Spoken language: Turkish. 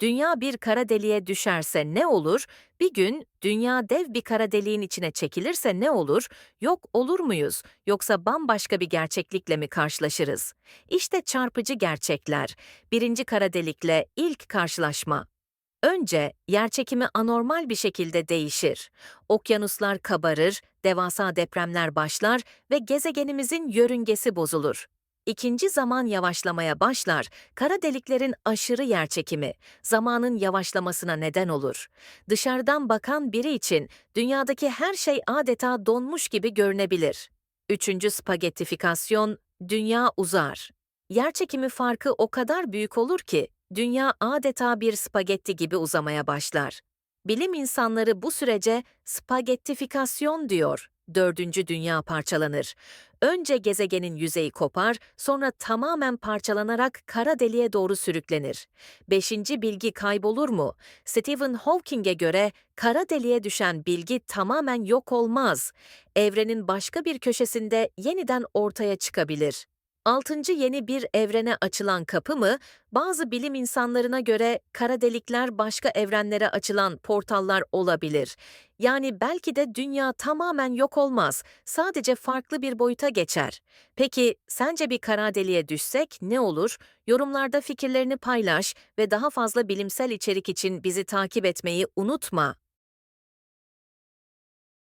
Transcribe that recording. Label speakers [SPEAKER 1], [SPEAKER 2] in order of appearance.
[SPEAKER 1] Dünya bir kara deliğe düşerse ne olur? Bir gün dünya dev bir kara deliğin içine çekilirse ne olur? Yok olur muyuz? Yoksa bambaşka bir gerçeklikle mi karşılaşırız? İşte çarpıcı gerçekler. Birinci kara delikle ilk karşılaşma. Önce yerçekimi anormal bir şekilde değişir. Okyanuslar kabarır, devasa depremler başlar ve gezegenimizin yörüngesi bozulur. İkinci zaman yavaşlamaya başlar. Kara deliklerin aşırı yerçekimi zamanın yavaşlamasına neden olur. Dışarıdan bakan biri için dünyadaki her şey adeta donmuş gibi görünebilir. Üçüncü spagettifikasyon, dünya uzar. Yerçekimi farkı o kadar büyük olur ki dünya adeta bir spagetti gibi uzamaya başlar. Bilim insanları bu sürece spagettifikasyon diyor. Dördüncü dünya parçalanır. Önce gezegenin yüzeyi kopar, sonra tamamen parçalanarak kara deliğe doğru sürüklenir. Beşinci bilgi kaybolur mu? Stephen Hawking'e göre kara deliğe düşen bilgi tamamen yok olmaz. Evrenin başka bir köşesinde yeniden ortaya çıkabilir. Altıncı yeni bir evrene açılan kapı mı? Bazı bilim insanlarına göre kara delikler başka evrenlere açılan portallar olabilir. Yani belki de dünya tamamen yok olmaz, sadece farklı bir boyuta geçer. Peki sence bir kara deliğe düşsek ne olur? Yorumlarda fikirlerini paylaş ve daha fazla bilimsel içerik için bizi takip etmeyi unutma.